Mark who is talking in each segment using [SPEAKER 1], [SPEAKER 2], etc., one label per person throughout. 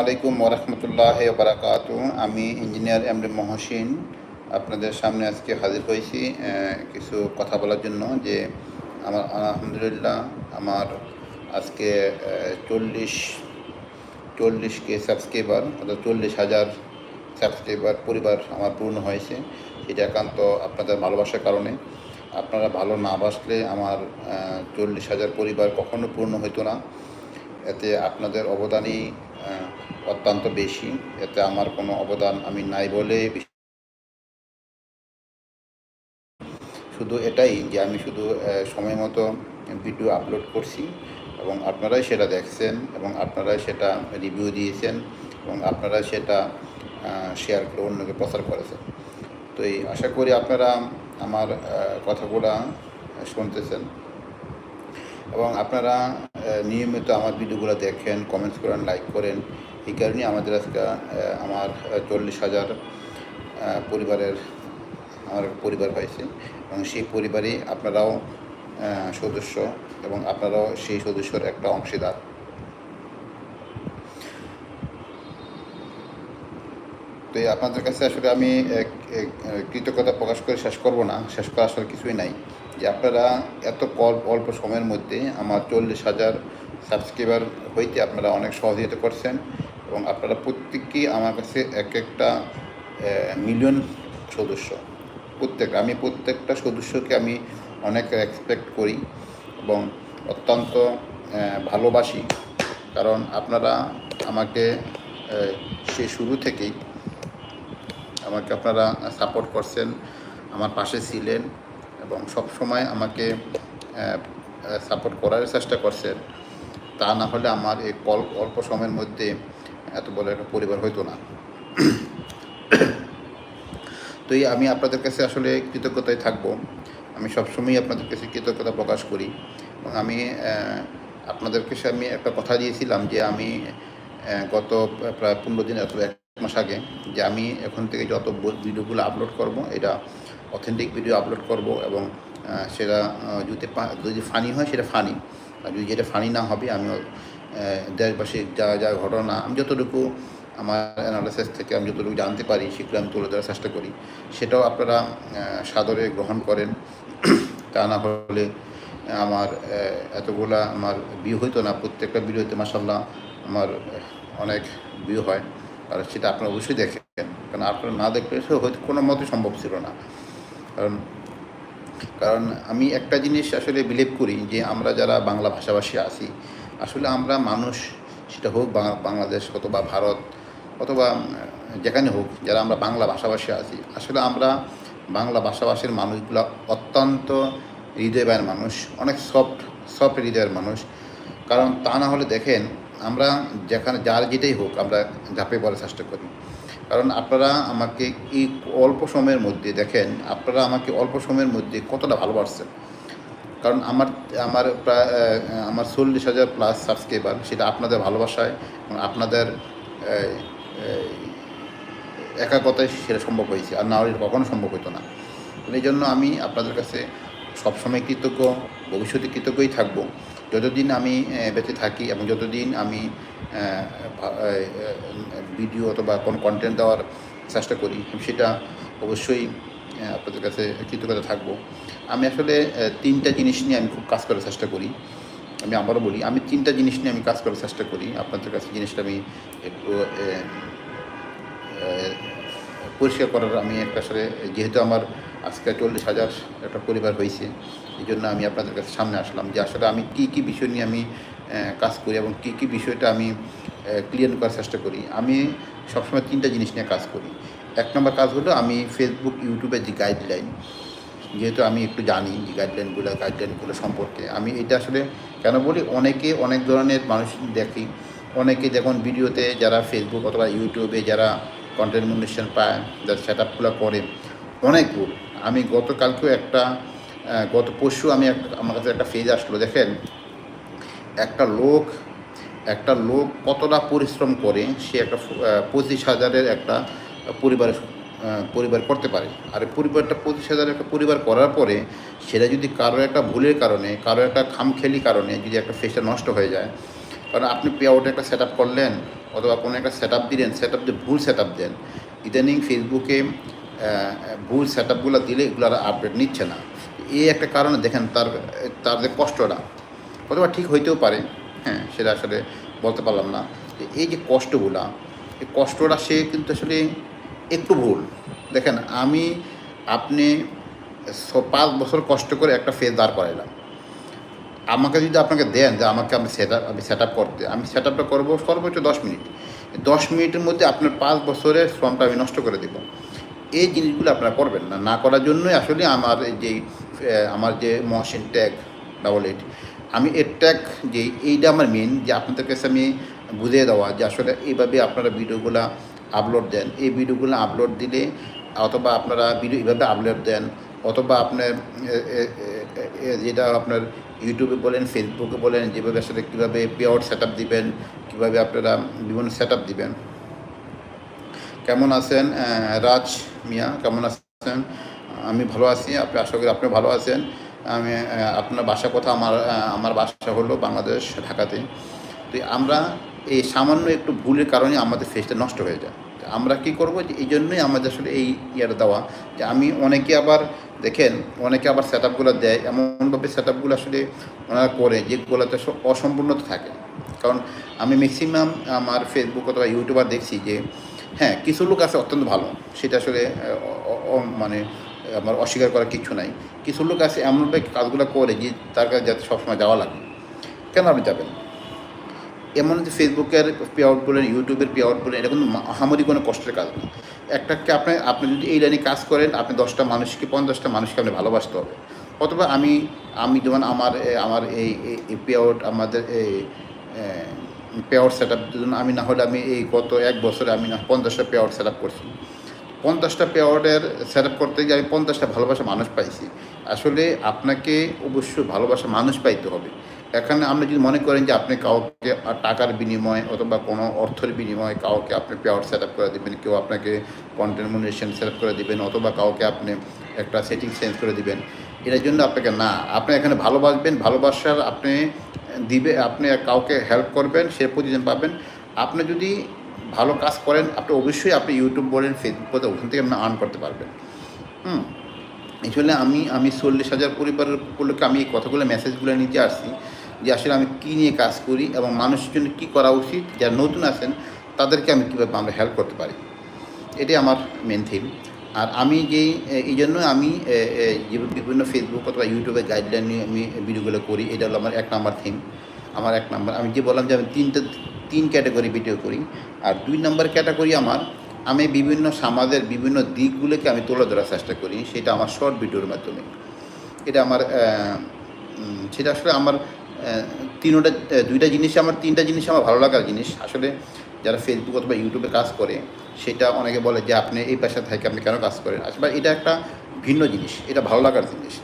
[SPEAKER 1] আলাইকুম ওরহমতুল্লাহ বারাকাত আমি ইঞ্জিনিয়ার এম ডি মহসিন। আপনাদের সামনে আজকে হাজির হয়েছি কিছু কথা বলার জন্য যে আমার আলহামদুলিল্লাহ আমার আজকে চল্লিশ চল্লিশ কে সাবস্ক্রাইবার অর্থাৎ চল্লিশ হাজার সাবস্ক্রাইবার পরিবার আমার পূর্ণ হয়েছে। এটা একান্ত আপনাদের ভালোবাসার কারণে। আপনারা ভালো না বাসলে আমার চল্লিশ হাজার পরিবার কখনো পূর্ণ হতো না। এতে আপনাদের অবদানই অত্যন্ত বেশি। এতে আমার কোনো অবদান আমি নাই বলে শুধু এটাই যে আমি শুধু সময় মতো ভিডিও আপলোড করছি এবং আপনারাই সেটা দেখছেন এবং আপনারাই সেটা রিভিউ দিয়েছেন এবং আপনারা সেটা শেয়ার করে অন্যকে প্রচার করেছেন। তো এই আশা করি আপনারা আমার কথাগুলো শুনতেছেন। এবং আপনারা নিয়মিত আমার ভিডিওগুলো দেখেন কমেন্টস করেন লাইক করেন। এই কারণে আমাদের আজকে আমার চল্লিশ হাজার পরিবারের, আমার পরিবার হয়েছে এবং সেই পরিবারে আপনারাও সদস্য এবং আপনারাও সেই সদস্যর একটা অংশীদার। তো আপনাদের কাছে আসলে আমি কৃতজ্ঞতা প্রকাশ করে শেষ করব না। শেষ করা আসলে কিছুই নাই। যে আপনারা এত অল্প সময়ের মধ্যে আমার চল্লিশ হাজার সাবস্ক্রাইবার হইতে আপনারা অনেক সহযোগিতা করছেন। এবং আপনারা প্রত্যেকেই আমার কাছে এক একটা মিলিয়ন সদস্য। প্রত্যেক, আমি প্রত্যেকটা সদস্যকে আমি অনেক রেসপেক্ট করি এবং অত্যন্ত ভালোবাসি। কারণ আপনারা আমাকে সে শুরু থেকেই আমাকে আপনারা সাপোর্ট করছেন, আমার পাশে ছিলেন এবং সব সময় আমাকে সাপোর্ট করার চেষ্টা করছেন। তা না হলে আমার এই অল্প সময়ের মধ্যে এত বড় একটা পরিবার হইতো না। তো আমি আপনাদের কাছে আসলে কৃতজ্ঞতায় থাকব। আমি সবসময়ই আপনাদের কাছে কৃতজ্ঞতা প্রকাশ করি। এবং আমি আপনাদের কাছে আমি একটা কথা দিয়েছিলাম যে আমি গত প্রায় পনেরো দিন অথবা এক মাস আগে যে আমি এখন থেকে যত ভিডিওগুলো আপলোড করব, এটা অথেন্টিক ভিডিও আপলোড করব এবং সেটা যদি যদি ফানি হয় সেটা ফানি আর যদি যেটা ফানি না হবে আমি দেশবাসীর যা যা ঘটনা, আমি যতটুকু আমার অ্যানালিসিস থেকে আমি যতটুকু জানতে পারি, সেগুলো আমি তুলে ধরার চেষ্টা করি। সেটাও আপনারা সাদরে গ্রহণ করেন। তা না হলে আমার এতগুলা আমার বিয়ে হইতো না, প্রত্যেকটা ভিডিওতে মাসাল্লাহ আমার অনেক বিয়ে হয়। আর সেটা আপনারা অবশ্যই দেখেন। কারণ আপনারা না দেখলে সে হয়তো কোনো মতে সম্ভব ছিল না। কারণ কারণ আমি একটা জিনিস আসলে বিলিভ করি যে আমরা যারা বাংলা ভাষাভাষী আছি আসলে আমরা মানুষ, সেটা হোক বাংলাদেশ অথবা ভারত অথবা যেখানে হোক, যারা আমরা বাংলা ভাষাভাষী আছি, আসলে আমরা বাংলা ভাষাভাষীর মানুষগুলো অত্যন্ত হৃদয়বান মানুষ, অনেক সফট সফট হৃদয়ের মানুষ। কারণ তা না হলে দেখেন, আমরা যেখানে, যার যেটাই হোক, আমরা ঝাঁপে পড়ার চেষ্টা করি। কারণ আপনারা আমাকে এই অল্প সময়ের মধ্যে দেখেন, আপনারা আমাকে অল্প সময়ের মধ্যে কতটা ভালোবাসছেন। কারণ আমার আমার প্রায় আমার চল্লিশ হাজার প্লাস সাবস্ক্রাইবার সেটা আপনাদের ভালোবাসায় এবং আপনাদের একাগ্রতায় সেটা সম্ভব হয়েছে। আর না হলে কখনো সম্ভব হতো না। এই জন্য আমি আপনাদের কাছে সবসময় কৃতজ্ঞ, ভবিষ্যতে কৃতজ্ঞই থাকব। যতদিন আমি বেঁচে থাকি এবং যতদিন আমি ভিডিও অথবা কোনো কন্টেন্ট দেওয়ার চেষ্টা করি, সেটা অবশ্যই আপনাদের কাছে কৃতজ্ঞতা থাকব। আমি আসলে তিনটা জিনিস নিয়ে আমি খুব কাজ করার চেষ্টা করি। আমি আবারও বলি, আমি তিনটা জিনিস নিয়ে আমি কাজ করার চেষ্টা করি। আপনাদের কাছে জিনিসটা আমি একটু পরিষ্কার করার আমি একটা আসলে, যেহেতু আমার আজকে চল্লিশ হাজার একটা পরিবার হয়েছে, এই জন্য আমি আপনাদের কাছে সামনে আসলাম যে আসলে আমি কী কী বিষয় নিয়ে আমি কাজ করি এবং কী কী বিষয়টা আমি ক্লিয়ার করার চেষ্টা করি। আমি সবসময় তিনটা জিনিস নিয়ে কাজ করি। এক নম্বর কাজ হলো আমি ফেসবুক ইউটিউবের যে গাইডলাইন যেহেতু আমি একটু জানি যে গাইডলাইনগুলো গাইডলাইনগুলো সম্পর্কে, আমি এটা আসলে কেন বলি? অনেকে অনেক ধরনের মানুষ দেখি, অনেকে যখন ভিডিওতে যারা ফেসবুক অথবা ইউটিউবে যারা কন্টেন্ট মনিটেশন পায়, যারা সেট আপগুলো করে, অনেক ভুল আমি গতকালকেও একটা গত পরশু আমি আমার কাছে একটা ফেজ আসলো, দেখেন? একটা লোক একটা লোক কতটা পরিশ্রম করে, সে একটা পঁচিশ হাজারের একটা পরিবারের আহ, পরিবার করতে পারে। আর পরিবারটা পঁচিশ হাজার একটা পরিবার করার পরে সেটা যদি কারোর একটা ভুলের কারণে কারও একটা খামখেলি কারণে যদি একটা ফেসটা নষ্ট হয়ে যায় কারণ আপনি পে আউটে একটা সেট করলেন অথবা কোনো একটা সেট আপ দিলেন সেট আপ দিয়ে ভুল সেট আপ দেন ইদানিং ফেসবুকে ভুল সেট আপগুলো দিলে এগুলো আর আপডেট নিচ্ছে না। এই একটা কারণে দেখেন তার তার যে কষ্টটা অথবা ঠিক হইতেও পারে হ্যাঁ সেটা আসলে বলতে পারলাম না। এই যে কষ্টগুলা এই কষ্টটা সে কিন্তু আসলে একটু ভুল। দেখেন, আমি আপনি পাঁচ বছর কষ্ট করে একটা ফেস দাঁড় করাইলাম। আমাকে যদি আপনাকে দেন যে আমাকে আমি সেট আপ আমি সেট আপ করতে, আমি সেট আপটা করব সর্বোচ্চ দশ মিনিট। দশ মিনিটের মধ্যে আপনার পাঁচ বছরের শ্রমটা আমি নষ্ট করে দেবো। এই জিনিসগুলো আপনারা করবেন না। না করার জন্যই আসলে আমার এই যে আমার যে মহসিন ট্যাগ ডাবল এইট আমি এর ট্যাগ যে, এইটা আমার মেন যে আপনাদের কাছে আমি বুঝিয়ে দেওয়া যে আসলে এইভাবে আপনারা ভিডিওগুলো আপলোড দেন। এই ভিডিওগুলো আপলোড দিলে অথবা আপনারা ভিডিও এইভাবে আপলোড দেন, অথবা আপনার যেটা আপনার ইউটিউবে বলেন ফেসবুকে বলেন, যেভাবে আসলে কীভাবে পে আউট সেট আপ দিবেন, কীভাবে আপনারা বিভিন্ন সেট আপ দিবেন। কেমন আছেন রাজ মিয়া? কেমন আছেন? আমি ভালো আছি, আপনি আশা করি আপনি ভালো আছেন। আমি আপনার বাসা কথা আমার আমার বাসা হলো বাংলাদেশ, ঢাকাতে। তো আমরা এই সামান্য একটু ভুলের কারণে আমাদের ফেসটা নষ্ট হয়ে যায়। আমরা কি করব যে এই জন্যই আমাদের আসলে এই ইয়াটা দেওয়া। যে আমি অনেকে আবার দেখেন, অনেকে আবার সেট আপগুলো দেয়, এমনভাবে সেট আপগুলো আসলে ওনারা করে যেগুলোতে অসম্পূর্ণতা থাকে। কারণ আমি ম্যাক্সিমাম আমার ফেসবুক অথবা ইউটিউবার দেখছি যে হ্যাঁ কিছু লোক আছে অত্যন্ত ভালো। সেটা আসলে মানে আমার অস্বীকার করার কিছু নাই। কিছু লোক আছে এমনভাবে কাজগুলো করে যে তার কাছে যাতে সবসময় যাওয়া লাগে। কেন আপনি যাবেন? এমন যে ফেসবুকের পে আউট বলেন, ইউটিউবের পে আউট বলেন, এটা কিন্তু মহামারী কোনো কষ্টের কাজ না। একটাকে আপনি আপনি যদি এই লাইনে কাজ করেন, আপনি দশটা মানুষকে, পঞ্চাশটা মানুষকে আপনি ভালোবাসতে হবে। অথবা আমি আমি যেমন আমার আমার এই পে আউট আমাদের এই পে আউট সেট আপ আমি না হলে আমি এই গত এক বছরে আমি না, পঞ্চাশটা পে আউট সেট আপ করছি। পঞ্চাশটা পে আউটের সেট আপ করতে গিয়ে আমি পঞ্চাশটা ভালোবাসা মানুষ পাইছি। আসলে আপনাকে অবশ্যই ভালোবাসা মানুষ পাইতে হবে। এখানে আপনি যদি মনে করেন যে আপনি কাউকে টাকার বিনিময়ে অথবা কোনো অর্থের বিনিময়ে কাউকে আপনি পেয়ার সেট আপ করে দেবেন, কেউ আপনাকে কন্টেন্ট মনিটেশন সেট আপ করে দেবেন অথবা কাউকে আপনি একটা সেটিং চেঞ্জ করে দিবেন এটার জন্য আপনাকে না, আপনি এখানে ভালোবাসবেন ভালোবাসার আপনি দিবে, আপনি কাউকে হেল্প করবেন, সে প্রতিদিন পাবেন। আপনি যদি ভালো কাজ করেন, আপনি অবশ্যই আপনি ইউটিউব বলেন ফেসবুক বলেন, ওখান থেকে আপনি আর্ন করতে পারবেন। হুম? আসলে আমি আমি চল্লিশ হাজার পরিবারের উপলক্ষে আমি এই কথাগুলো মেসেজগুলো নিতে আসছি। যে আসলে আমি কী নিয়ে কাজ করি এবং মানুষের জন্য কী করা উচিত, যারা নতুন আছেন, তাদেরকে আমি কীভাবে আমরা হেল্প করতে পারি? এটাই আমার মেন থিম আর আমি যেই এই জন্য আমি বিভিন্ন ফেসবুক অথবা ইউটিউবে গাইডলাইন নিয়ে আমি ভিডিওগুলো করি, এটা হলো আমার এক নাম্বার থিম আমার এক নাম্বার আমি যে বললাম যে আমি তিনটে, তিন ক্যাটাগরি ভিডিও করি। আর দুই নম্বর ক্যাটাগরি আমার, আমি বিভিন্ন সমাজের বিভিন্ন দিকগুলোকে আমি তুলে ধরার চেষ্টা করি, সেটা আমার শর্ট ভিডিওর মাধ্যমে। এটা আমার সেটা আসলে আমার তিনোটা দুইটা জিনিস আমার, তিনটা জিনিস আমার ভালো লাগার জিনিস। আসলে যারা ফেসবুক অথবা ইউটিউবে কাজ করে, সেটা অনেকে বলে যে, আপনি এই পেশা থেকে আপনি কেন কাজ করেন? আসলে এটা একটা ভিন্ন জিনিস, এটা ভালো লাগার জিনিস।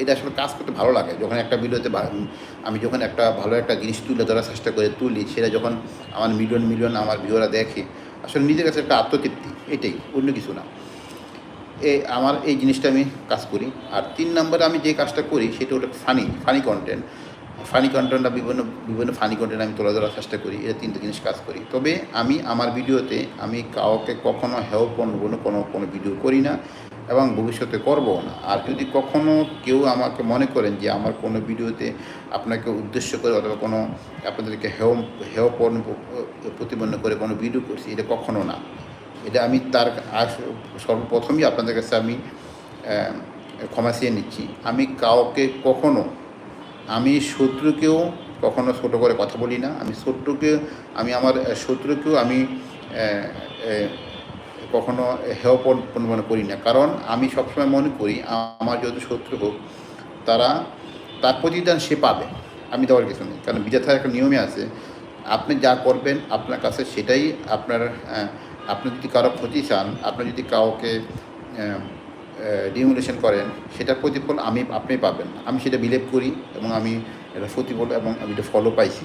[SPEAKER 1] এটা আসলে কাজ করতে ভালো লাগে। যখন একটা ভিডিওতে আমি যখন একটা ভালো একটা জিনিস তুলে ধরার চেষ্টা করে তুলি, সেটা যখন আমার মিলিয়ন মিলিয়ন আমার ভিউরা দেখে, আসলে নিজের কাছে একটা আত্মতৃপ্তি, এটাই, অন্য কিছু না। এ, আমার এই জিনিসটা আমি কাজ করি। আর তিন নম্বরে আমি যে কাজটা করি, সেটা হলো ফানি ফানি কন্টেন্ট ফানি কন্টেন্টটা বিভিন্ন বিভিন্ন ফানি কন্টেন্ট আমি তুলে ধরার চেষ্টা করি এটা তিনটে জিনিস কাজ করি। তবে আমি আমার ভিডিওতে আমি কাউকে কখনো হেও কোনো কোনো কোনো ভিডিও করি না এবং ভবিষ্যতে করব না। আর যদি কখনো কেউ আমাকে মনে করেন যে আমার কোনো ভিডিওতে আপনাকে উদ্দেশ্য করে অথবা কোনো আপনাদেরকে হেও হেও পণ্য প্রতিপন্ন করে কোনো ভিডিও করছি, এটা কখনো না। এটা আমি তার সর্বপ্রথমই আপনাদের কাছে আমি ক্ষমা চেয়ে নিচ্ছি। আমি কাউকে কখনো আমি শত্রুকেও কখনো ছোট করে কথা বলি না। আমি শত্রুকে, আমি আমার শত্রুকেও আমি কখনো হেয় মনে করি না। কারণ আমি সবসময় মনে করি, আমার যত শত্রু হোক, তারা, তার প্রতিদান সে পাবে। আমি দেওয়ার কিছু নেই কারণ বিজাথার একটা নিয়মে আছে, আপনি যা করবেন আপনার কাছে সেটাই আপনার আপনি যদি কারও ক্ষতি চান, আপনি যদি কাউকে ডিমুলেশন করেন, সেটার প্রতিফল আমি, আপনি পাবেন। আমি সেটা বিলিভ করি এবং আমি এটা প্রতিফল এবং আমি এটা ফলো পাইছি।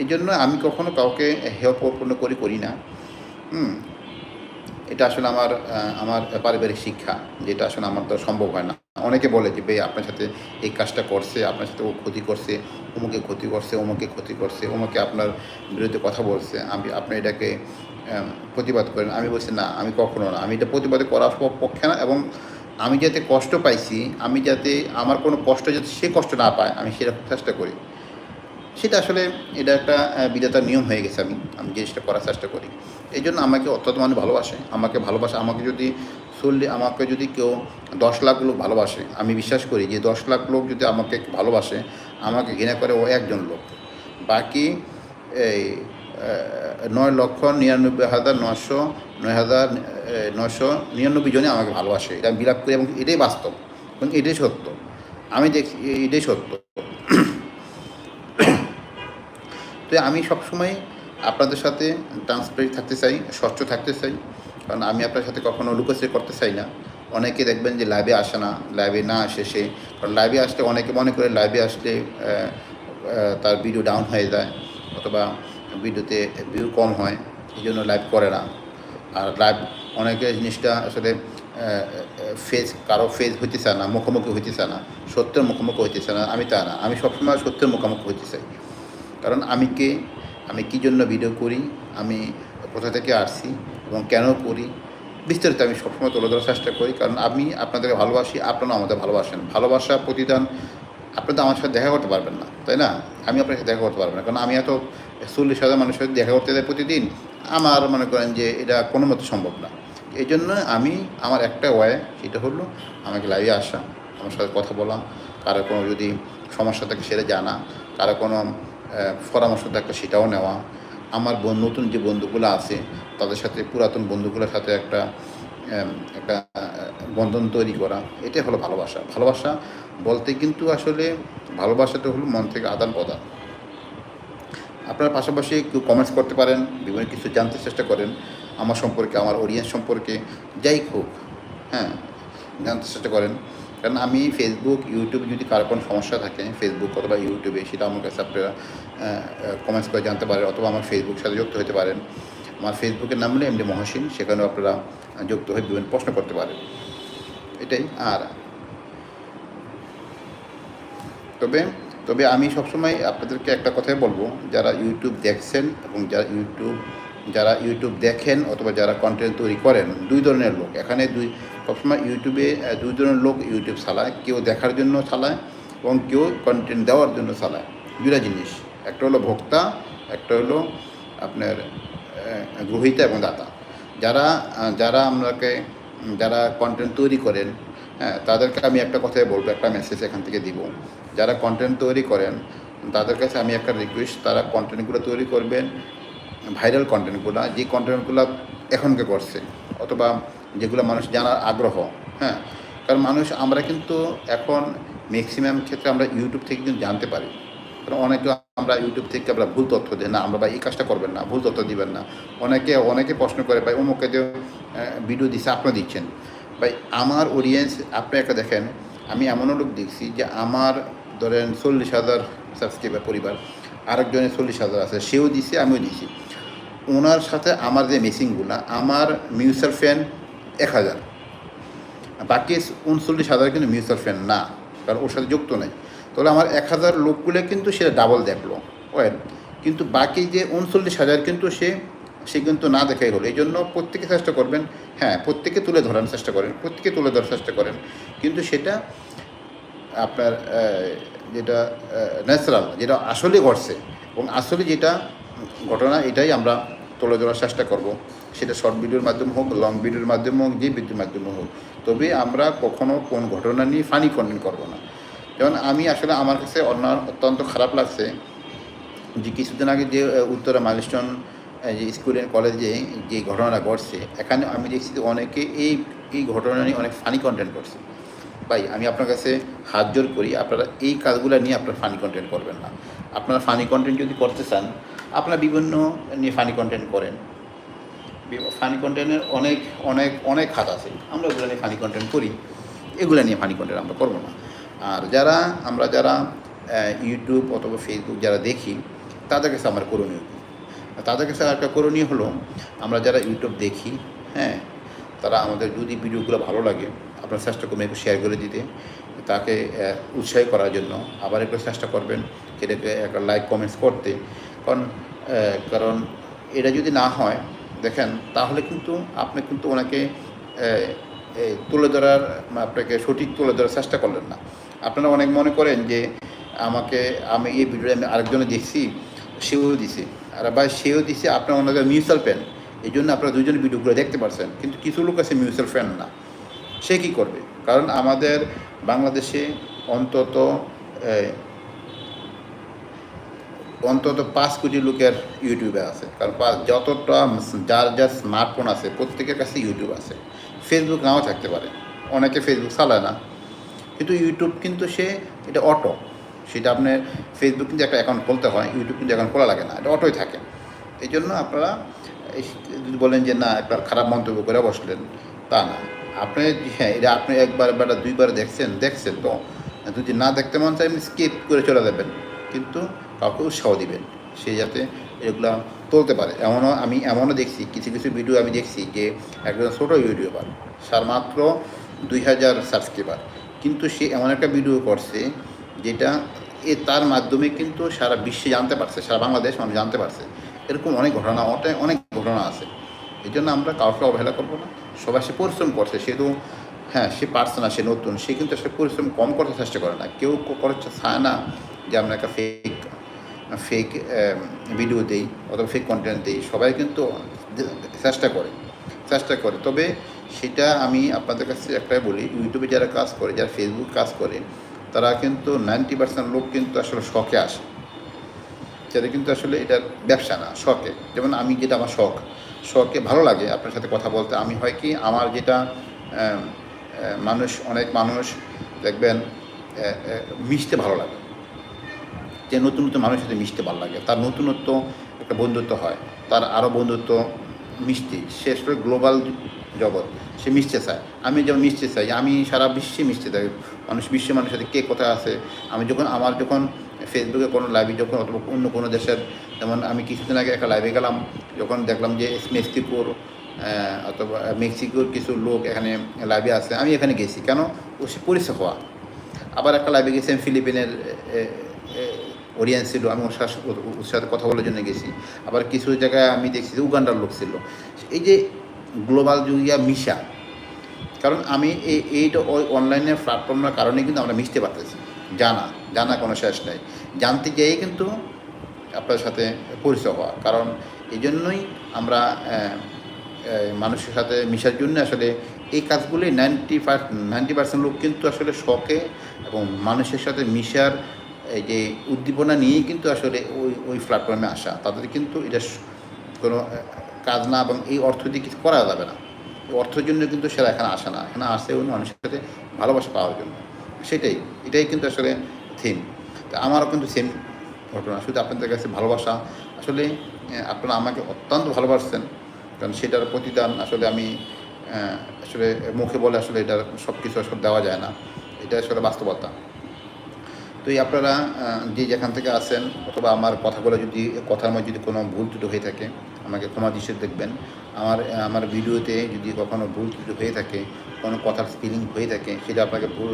[SPEAKER 1] এই জন্য আমি কখনো কাউকে হেয় পূর্ণ করি করি না। হুম, এটা আসলে আমার আমার পারিবারিক শিক্ষা যেটা আসলে আমার তো সম্ভব হয় না। অনেকে বলে যে, ভাই, আপনার সাথে এই কাজটা করছে, আপনার সাথে ও ক্ষতি করছে, অমুকে ক্ষতি করছে, অমুকে ক্ষতি করছে, অমুকে আপনার বিরুদ্ধে কথা বলছে। আমি, আপনি এটাকে প্রতিবাদ করেন। আমি বলছি, না, আমি কখনো না। আমি এটা প্রতিবাদ করার পক্ষে না এবং আমি যাতে কষ্ট পাইছি, আমি যাতে আমার কোনো কষ্ট যাতে সে কষ্ট না পায়, আমি সেরকম চেষ্টা করি। সেটা আসলে এটা একটা বিধাতার নিয়ম হয়ে গেছে। আমি আমি জিনিসটা করার চেষ্টা করি। এই জন্য আমাকে অত্যন্ত মানুষ ভালোবাসে। আমাকে ভালোবাসে। আমাকে যদি চললে, আমাকে যদি কেউ দশ লাখ লোক ভালোবাসে, আমি বিশ্বাস করি যে দশ লাখ লোক যদি আমাকে ভালোবাসে, আমাকে ঘৃণা করে ও একজন লোক। বাকি, এই নয় লক্ষ নিরানব্বই হাজার নশো নয় হাজার নশো নিরানব্বই জনে আমাকে ভালোবাসে। এটা বিলাপ করি এবং এটাই বাস্তব এবং এটাই সত্য। আমি দেখি, এটাই সত্য। তো আমি সবসময় আপনাদের সাথে ট্রান্সপারেন্ট থাকতে চাই, স্বচ্ছ থাকতে চাই। কারণ আমি আপনার সাথে কখনো লুকোচুরি করতে চাই না। অনেকে দেখবেন যে লাইভে আসে না লাইভে না আসে সে। কারণ লাইভে আসলে অনেকে মনে করে লাইভে আসলে তার ভিডিও ডাউন হয়ে যায়। অথবা ভিডিওতে ভিউ কম হয়, এই জন্য লাইভ করে না। আর লাইভ অনেকে জিনিসটা আসলে ফেস কারও ফেস হইতে চায় না, মুখোমুখি হইতে চায় না, সত্যের মুখোমুখি হইতে চায় না, আমি তা না। আমি সবসময় সত্যের মুখোমুখি হইতে চাই। কারণ আমি কে? আমি কী জন্য ভিডিও করি? আমি কোথা থেকে আসছি? এবং কেন করি? বিস্তারিত আমি সবসময় তুলে ধরার চেষ্টা করি। কারণ আমি আপনাদেরকে ভালোবাসি, আপনারাও আমাদের ভালোবাসেন। ভালোবাসা প্রতিদান আপনারা তো আমার সাথে দেখা করতে পারবেন না, তাই না? আমি আপনার সাথে দেখা করতে পারব না, কারণ আমি এত চল্লিশ হাজার মানুষের সাথে দেখা করতে যাই প্রতিদিন, আমার মনে করেন যে এটা কোনো মতো সম্ভব না। এই জন্য আমি, আমার একটা ওয়ে সেটা হলো আমাকে লাইভে আসা, আমার সাথে কথা বলা, কারও কোনো যদি সমস্যা থাকে সেটা জানা, কারও কোনো পরামর্শ থাকে সেটাও নেওয়া। আমার নতুন যে বন্ধুগুলো আছে, তাদের সাথে পুরাতন বন্ধুগুলোর সাথে একটা একটা বন্ধন তৈরি করা, এটাই হলো ভালোবাসা। ভালোবাসা বলতে কিন্তু আসলে ভালোবাসাটা হলো মন থেকে আদান প্রদান। আপনার পাশাপাশি একটু কমেন্টস করতে পারেন, বিভিন্ন কিছু জানতে চেষ্টা করেন আমার সম্পর্কে, আমার অডিয়েন্স সম্পর্কে, যাই হোক হ্যাঁ জানতে চেষ্টা করেন। কারণ আমি ফেসবুক ইউটিউবে যদি কারও কোনো সমস্যা থাকে ফেসবুক অথবা ইউটিউবে সেটা আমার কাছে আপনারা কমেন্টস করে জানতে পারেন অথবা আমার ফেসবুক সাথে যুক্ত হতে পারেন। আমার ফেসবুকের নাম হলো এমডি মহসিন সেখানেও আপনারা যুক্ত হয়ে বিভিন্ন প্রশ্ন করতে পারেন। এটাই, আর তবে তবে আমি সবসময় আপনাদেরকে একটা কথাই বলব, যারা ইউটিউব দেখছেন এবং যারা ইউটিউব যারা ইউটিউব দেখেন অথবা যারা কন্টেন্ট তৈরি করেন, দুই ধরনের লোক। এখানে দুই, সবসময় ইউটিউবে দুই ধরনের লোক ইউটিউব চালায়, কেউ দেখার জন্য চালায় এবং কেউ কন্টেন্ট দেওয়ার জন্য চালায়। দুইটা জিনিস, একটা হলো ভোক্তা, একটা হলো আপনার গ্রহিতা এবং দাতা। যারা যারা আমরাকে, যারা কন্টেন্ট তৈরি করেন হ্যাঁ তাদেরকে আমি একটা কথাই বলব, একটা মেসেজ এখান থেকে দিব। যারা কন্টেন্ট তৈরি করেন, তাদের কাছে আমি একটা রিকোয়েস্ট তারা কন্টেন্টগুলো তৈরি করবেন ভাইরাল কন্টেন্টগুলো যে কন্টেন্টগুলো এখনকে করছে, অথবা যেগুলো মানুষ জানার আগ্রহ হ্যাঁ? কারণ মানুষ, আমরা কিন্তু এখন ম্যাক্সিমাম ক্ষেত্রে আমরা ইউটিউব থেকে কিন্তু জানতে পারি। কারণ অনেকে আমরা ইউটিউব থেকে আমরা ভুল তথ্য দিই, না, আমরা ভাই এই কাজটা করবেন না, ভুল তথ্য দিবেন না। অনেকে অনেকে প্রশ্ন করে, ভাই, অমুকে যে ভিডিও দিচ্ছে আপনারা দিচ্ছেন? ভাই, আমার অডিয়েন্স আপনি একটা দেখেন, আমি এমনও লোক দেখছি যে আমার ধরেন চল্লিশ হাজার সাবস্ক্রাইবার পরিবার, আরেকজনের চল্লিশ হাজার আছে, সেও দিছে, আমিও দিছি। ওনার সাথে আমার যে মেসিংগুলো আমার মিউচাল ফ্যান এক হাজার। বাকি উনচল্লিশ হাজার কিন্তু মিউচাল ফ্যান না, কারণ ওর সাথে যুক্ত নেই। তাহলে আমার এক হাজার লোকগুলো কিন্তু সেটা ডাবল দেখল ওয়েল কিন্তু বাকি যে উনচল্লিশ হাজার কিন্তু সে সে কিন্তু না দেখাই হলো। এই জন্য প্রত্যেকে চেষ্টা করবেন হ্যাঁ প্রত্যেকে তুলে ধরার চেষ্টা করেন, প্রত্যেকে তুলে ধরার চেষ্টা করেন। কিন্তু সেটা আপনার যেটা ন্যাচারাল যেটা আসলে ঘটছে। এবং আসলে যেটা ঘটনা, এটাই আমরা তুলে ধরার চেষ্টা করব। সেটা শর্ট ভিডিওর মাধ্যমে হোক লং ভিডিওর মাধ্যমে হোক, যে ভিডিওর মাধ্যমে হোক। তবে আমরা কখনো কোন ঘটনা নিয়ে ফানি কন্টেন্ট করব না। যেমন আমি আসলে আমার কাছে অন্য অত্যন্ত খারাপ লাগছে যে কিছুদিন আগে যে উত্তরা মাইলস্টোন যে স্কুল অ্যান্ড কলেজে যে ঘটনাটা ঘটছে, এখানে আমি দেখছি অনেকে এই এই ঘটনা নিয়ে অনেক ফানি কন্টেন্ট করছে। ভাই, আমি আপনার কাছে হাত জোর করি, আপনারা এই কাজগুলো নিয়ে আপনার ফানি কন্টেন্ট করবেন না। আপনারা ফানি কন্টেন্ট যদি করতে চান, আপনারা বিভিন্ন নিয়ে ফানি কন্টেন্ট করেন। ফানি কন্টেন্টের অনেক অনেক অনেক হাত আছে। আমরা ওগুলো নিয়ে ফানি কন্টেন্ট করি। এগুলো নিয়ে ফানি কন্টেন্ট আমরা করব না। আর যারা, আমরা যারা ইউটিউব অথবা ফেসবুক যারা দেখি, তাদের কাছে আমার করণীয় তাদের কাছে একটা করণীয় হলো, আমরা যারা ইউটিউব দেখি হ্যাঁ তারা আমাদের যদি ভিডিওগুলো ভালো লাগে, আপনার চেষ্টা করবেন একটু শেয়ার করে দিতে। তাকে উৎসাহী করার জন্য। আবার একটু চেষ্টা করবেন সেটাকে একটা লাইক কমেন্টস করতে। কারণ কারণ এটা যদি না হয়, দেখেন, তাহলে কিন্তু আপনি কিন্তু ওনাকে তুলে ধরার আপনাকে সঠিক তুলে ধরার চেষ্টা করলেন না। আপনারা অনেক মনে করেন যে, আমাকে, আমি এই ভিডিওটা আমি আরেকজনে দেখছি, সেও দিছে। আর বা সেও দিছে, আপনার ওনাদের মিউচুয়াল ফ্রেন্ড এই জন্য আপনারা দুজনের ভিডিওগুলো দেখতে পারছেন, কিন্তু কিছু লোক আছে মিউচুয়াল ফ্রেন্ড না। সে কী করবে? কারণ আমাদের বাংলাদেশে অন্তত অন্তত পাঁচ কোটি লোকের ইউটিউবে আছে। কারণ যতটা যার যার স্মার্টফোন আছে, প্রত্যেকের কাছে ইউটিউব আছে। ফেসবুক নাও থাকতে পারে। অনেকে ফেসবুক চালায় না। কিন্তু ইউটিউব কিন্তু সে, এটা অটো। সেটা আপনার ফেসবুক কিন্তু একটা অ্যাকাউন্ট খুলতে হয়, ইউটিউব কিন্তু অ্যাকাউন্ট খোলা লাগে না, এটা অটোই থাকে। এই জন্য আপনারা যদি বলেন যে না একটা খারাপ মন্তব্য করে বসলেন, তা না। আপনি হ্যাঁ এটা আপনি একবার বা দুইবার দেখছেন দেখছেন তো। যদি না দেখতে মন চাই আপনি স্কিপ করে চলে যাবেন। কিন্তু কাউকে উৎসাহ দিবেন, সে যাতে এগুলো তুলতে পারে। এমনও আমি, এমনও দেখছি, কিছু কিছু ভিডিও আমি দেখছি যে একজন ছোটো ইউটিউবার, সার মাত্র দুই হাজার সাবস্ক্রাইবার কিন্তু সে এমন একটা ভিডিও করছে যেটা এ তার মাধ্যমে কিন্তু সারা বিশ্বে জানতে পারছে, সারা বাংলাদেশ মানুষ জানতে পারছে। এরকম অনেক ঘটনা অনেক ঘটনা আছে। এই জন্য আমরা কাউকে অবহেলা করব না। সবাই সে পরিশ্রম করছে, সে তো হ্যাঁ সে পারছে না, সে নতুন, সে কিন্তু আসলে পরিশ্রম কম করতে চেষ্টা করে না। কেউ ক- করতে চায় না যে আমরা একটা ফেক ফেক ভিডিও দিই অথবা ফেক কন্টেন্ট দিই। সবাই কিন্তু চেষ্টা করে চেষ্টা করে। তবে সেটা আমি আপনাদের কাছে একটাই বলি ইউটিউবে যারা কাজ করে, যারা ফেসবুক কাজ করে, তারা কিন্তু নাইনটি পার্সেন্ট লোক কিন্তু আসলে শখে আসে। সেটা কিন্তু আসলে এটা ব্যবসা না, শখে। যেমন আমি যেটা আমার শখ, শখে ভালো লাগে আপনার সাথে কথা বলতে। আমি হয় কি, আমার যেটা মানুষ, অনেক মানুষ দেখবেন মিশতে ভালো লাগে। যে নতুন নতুন মানুষের সাথে মিশতে ভালো লাগে। তার নতুনত্ব একটা বন্ধুত্ব হয়। তার আরও বন্ধুত্ব মিষ্টি। সে আসলে গ্লোবাল জগৎ। সে মিশতে চায়। আমি যেমন মিশতে চাই, আমি সারা বিশ্বে মিশতে চাই। মানুষ, বিশ্বে মানুষের সাথে কে কোথায় আছে? আমি যখন, আমার যখন ফেসবুকে কোনো লাইভে যখন অথবা অন্য কোনো দেশের, যেমন আমি কিছুদিন আগে একটা লাইভে গেলাম, যখন দেখলাম যে মেক্সিকোর অথবা মেক্সিকোর কিছু লোক এখানে লাইভে আছে আমি এখানে গেছি। কেন? ও সে পরিচয় হওয়া। আবার একটা লাইভে গেছি, আমি ফিলিপিনের অডিয়েন্স ছিল। আমি ওর সাথে ওর সাথে কথা বলার জন্য গেছি। আবার কিছু জায়গায় আমি দেখছি যে উগান্ডার লোক ছিল। এই যে গ্লোবাল যুগিয়া মিশা, কারণ আমি এই এইটা ওই অনলাইনের প্ল্যাটফর্মের কারণে কিন্তু আমরা মিশতে পারতেছি জানা জানা কোনো শেষ নেই। জানতে যেয়ে কিন্তু আপনার সাথে পরিচয় হওয়া। কারণ এই জন্যই আমরা মানুষের সাথে মিশার জন্য আসলে এই কাজগুলি নাইনটি নাইনটি পার্সেন্ট লোক কিন্তু আসলে শখে এবং মানুষের সাথে মিশার এই যে উদ্দীপনা নিয়েই কিন্তু আসলে ওই ওই প্ল্যাটফর্মে আসা। তাদের কিন্তু এটা কোনো কাজ না এবং এই অর্থ দিয়ে কিছু করা যাবে না। অর্থের জন্য কিন্তু সেটা এখানে আসে না। এখানে আসে ওই মানুষের সাথে ভালোবাসা পাওয়ার জন্য। সেটাই, এটাই কিন্তু আসলে থিম তো আমারও কিন্তু সেম ঘটনা, শুধু আপনাদের কাছে ভালোবাসা। আসলে আপনারা আমাকে অত্যন্ত ভালোবাসছেন, কারণ সেটার প্রতিদান আসলে আমি আসলে মুখে বলে আসলে এটার সব কিছু আসলে দেওয়া যায় না। এটা আসলে বাস্তবতা। তো এই আপনারা যে যেখান থেকে আসেন অথবা আমার কথাগুলো যদি, কথার মধ্যে যদি কোনো ভুল ত্রুটি হয়ে থাকে আমাকে ক্ষমা দৃষ্টিতে দেখবেন। আমার আমার ভিডিওতে যদি কখনো ভুল ত্রুটি হয়ে থাকে, কোনো কথার স্পেলিং হয়ে থাকে, সেটা আপনাকে ভুল,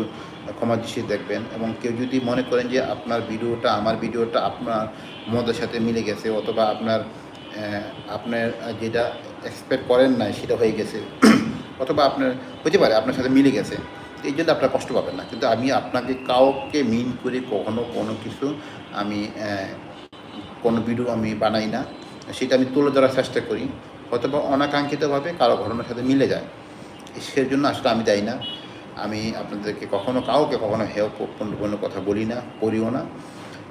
[SPEAKER 1] ক্ষমা দৃষ্টিতে দেখবেন এবং কেউ যদি মনে করেন যে আপনার ভিডিওটা, আমার ভিডিওটা আপনার মদের সাথে মিলে গেছে অথবা আপনার আপনার যেটা এক্সপেক্ট করেন নাই সেটা হয়ে গেছে, অথবা আপনার, হতে পারে আপনার সাথে মিলে গেছে এই জন্য আপনার কষ্ট পাবেন না। কিন্তু আমি আপনাকে কাউকে মিন করে কখনো কোনো কিছু আমি কোনো ভিডিও আমি বানাই না। সেটা আমি তুলে ধরার চেষ্টা করি। অথবা অনাকাঙ্ক্ষিতভাবে কারও ঘটনার সাথে মিলে যায়। সের জন্য আসলে আমি যাই না। আমি আপনাদেরকে কখনো কাউকে কখনো হেয় কোনো কথা বলি না, করিও না।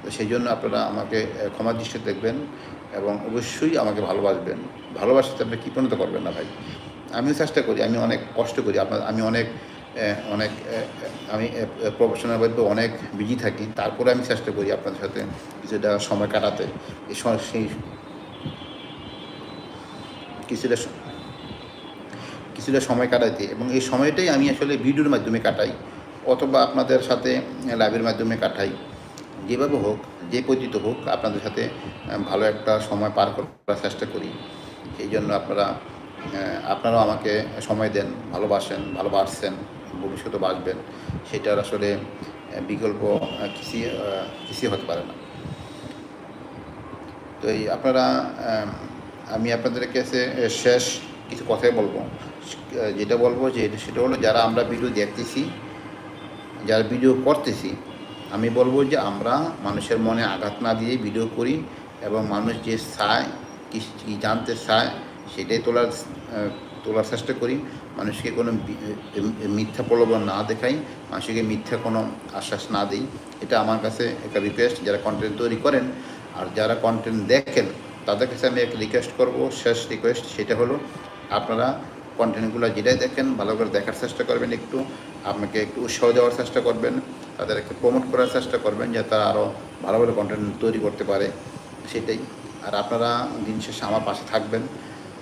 [SPEAKER 1] তো সেই জন্য আপনারা আমাকে ক্ষমা দৃষ্টিতে দেখবেন এবং অবশ্যই আমাকে ভালোবাসবেন। ভালোবাসাতে আপনি কী পরিণত করবেন না ভাই। আমিও চেষ্টা করি, আমি অনেক কষ্ট করি। আপনার, আমি অনেক অনেক আমি প্রফেশনাল বলতে অনেক বিজি থাকি। তারপরে আমি চেষ্টা করি আপনাদের সাথে কিছুটা সময় কাটাতে। এই স- সেই কিছুটা কিছুটা সময় কাটাইতে? এবং এই সময়টাই আমি আসলে ভিডিওর মাধ্যমে কাটাই অথবা আপনাদের সাথে লাইভের মাধ্যমে কাটাই। যেভাবে হোক যে পদ্ধতি হোক আপনাদের সাথে ভালো একটা সময় পার করার চেষ্টা করি। সেই জন্য আপনারা আপনারাও আমাকে সময় দেন ভালোবাসেন ভালোবাসছেন ভবিষ্যতে বাসবেন সেটার আসলে বিকল্প আহ, কিছুই কিছুই হতে পারে না। তো এই আপনারা আম, আপনাদের কাছে শেষ কিছু কথাই বলব। যেটা বলব যে সেটা হলো যারা আমরা ভিডিও দেখতেছি যারা ভিডিও করতেছি আমি বলব যে আমরা মানুষের মনে আঘাত না দিয়ে ভিডিও করি এবং মানুষ যে চায় কি জানতে চায় সেটাই তোলার তোলার চেষ্টা করি। মানুষকে কোনো মিথ্যা প্রলোভন না দেখাই মানুষকে মিথ্যা কোনো আশ্বাস না দিই। এটা আমার কাছে একটা রিকোয়েস্ট যারা কন্টেন্ট তৈরি করেন আর যারা কন্টেন্ট দেখেন তাদের কাছে আমি এক রিকোয়েস্ট করব, শেষ রিকোয়েস্ট সেটা হলো, আপনারা কন্টেন্টগুলো যেটাই দেখেন, ভালো করে দেখার চেষ্টা করবেন একটু, আপনাকে একটু উৎসাহ দেওয়ার চেষ্টা করবেন, তাদেরকে প্রমোট করার চেষ্টা করবেন যাতে তারা আরও ভালো ভালো কন্টেন্ট তৈরি করতে পারে, সেটাই। আর আপনারা দিন শেষে আমার পাশে থাকবেন,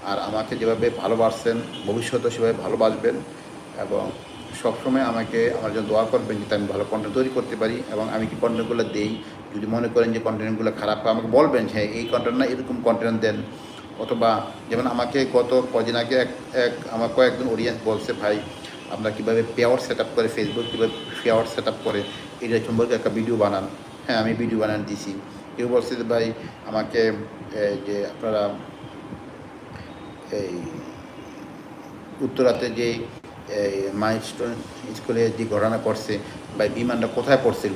[SPEAKER 1] আর আমাকে যেভাবে ভালোবাসছেন ভবিষ্যতে সেভাবে ভালোবাসবেন, এবং সবসময় আমাকে আমার জন্য দোয়া করবেন যাতে আমি ভালো কন্টেন্ট তৈরি করতে পারি এবং আমি কি কন্টেন্টগুলো দেই। যদি মনে করেন যে কন্টেন্টগুলো খারাপ, আমাকে বলবেন হ্যাঁ এই কন্টেন্ট না, এরকম কন্টেন্ট দেন। অথবা যেমন আমাকে গত কদিন আগে এক এক, আমার কয়েকজন অডিয়েন্স বলছে, ভাই, আপনারা কীভাবে পেয়ার সেট আপ করে ফেসবুক কীভাবে পেয়ার সেট আপ করে? এটা সম্পর্কে একটা ভিডিও বানান। হ্যাঁ আমি ভিডিও বানান দিছি। কেউ বলছে যে, ভাই, আমাকে যে আপনারা, এই উত্তরাতে যে মাইলস্টোন স্কুলে যে ঘটনা করছে বা বিমানটা কোথায় পড়ছিল,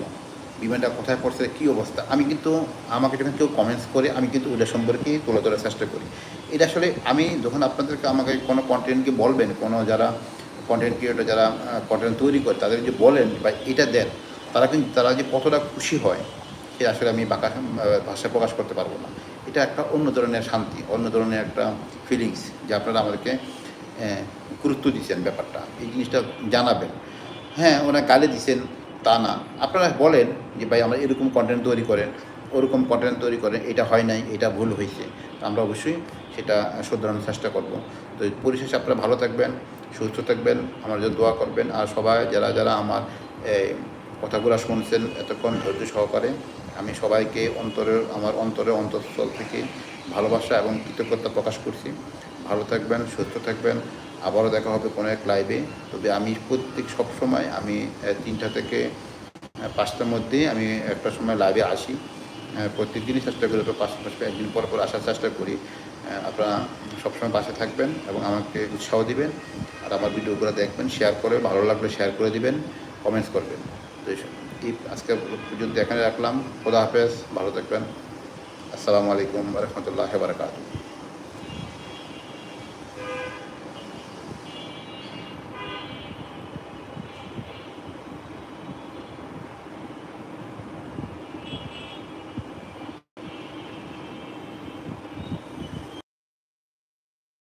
[SPEAKER 1] বিমানটা কোথায় পড়ছে কী অবস্থা, আমি কিন্তু আমাকে যখন কেউ কমেন্টস করে, আমি কিন্তু ওইটা সম্পর্কেই তুলে ধরার চেষ্টা করি। এটা আসলে আমি যখন আপনাদেরকে আমাকে কোনো কন্টেন্টকে বলবেন, কোনো যারা কন্টেন্ট ক্রিয়েটর যারা কন্টেন্ট তৈরি করে, তাদের যে বলেন বা এটা দেন, তারা কিন্তু, তারা যে কতটা খুশি হয় সে আসলে আমি বাঁকা ভাষায় প্রকাশ করতে পারব না। এটা একটা অন্য ধরনের শান্তি, অন্য ধরনের একটা ফিলিংস যে আপনারা আমাদেরকে গুরুত্ব দিচ্ছেন ব্যাপারটা, এই জিনিসটা জানাবেন। হ্যাঁ ওনারা গালি দিচ্ছেন তা না। আপনারা বলেন যে, ভাই, আমরা এরকম কন্টেন্ট তৈরি করেন। ওরকম কন্টেন্ট তৈরি করেন, এটা হয় নাই, এটা ভুল হয়েছে আমরা অবশ্যই সেটা শুধরানোর চেষ্টা করব। তো পরিশেষে আপনারা ভালো থাকবেন, সুস্থ থাকবেন, আমার জন্য দোয়া করবেন। আর সবাই, যারা যারা আমার কথাগুলো শুনছেন এতক্ষণ ধৈর্য সহকারে, আমি সবাইকে অন্তরের, আমার অন্তরের অন্তঃস্থল থেকে ভালোবাসা এবং কৃতজ্ঞতা প্রকাশ করছি। ভালো থাকবেন, সুস্থ থাকবেন। আবারও দেখা হবে কোনো এক লাইভে তবে আমি প্রত্যেক সবসময় আমি তিনটা থেকে পাঁচটার মধ্যে আমি একটা সময় লাইভে আসি। প্রত্যেক দিনই চেষ্টা করি পাশে পাশে একদিন পর পর আসার চেষ্টা করি। আপনারা সবসময় পাশে থাকবেন এবং আমাকে উৎসাহ দিবেন। আর আমার ভিডিওগুলো দেখবেন শেয়ার করে, ভালো লাগলে শেয়ার করে দিবেন কমেন্টস করবেন। তো এই আজকে পর্যন্ত এখানে রাখলাম। খোদা হাফেজ, ভালো থাকবেন। আসসালামু আলাইকুম রহমতুল্লাহ বারকাতুহ।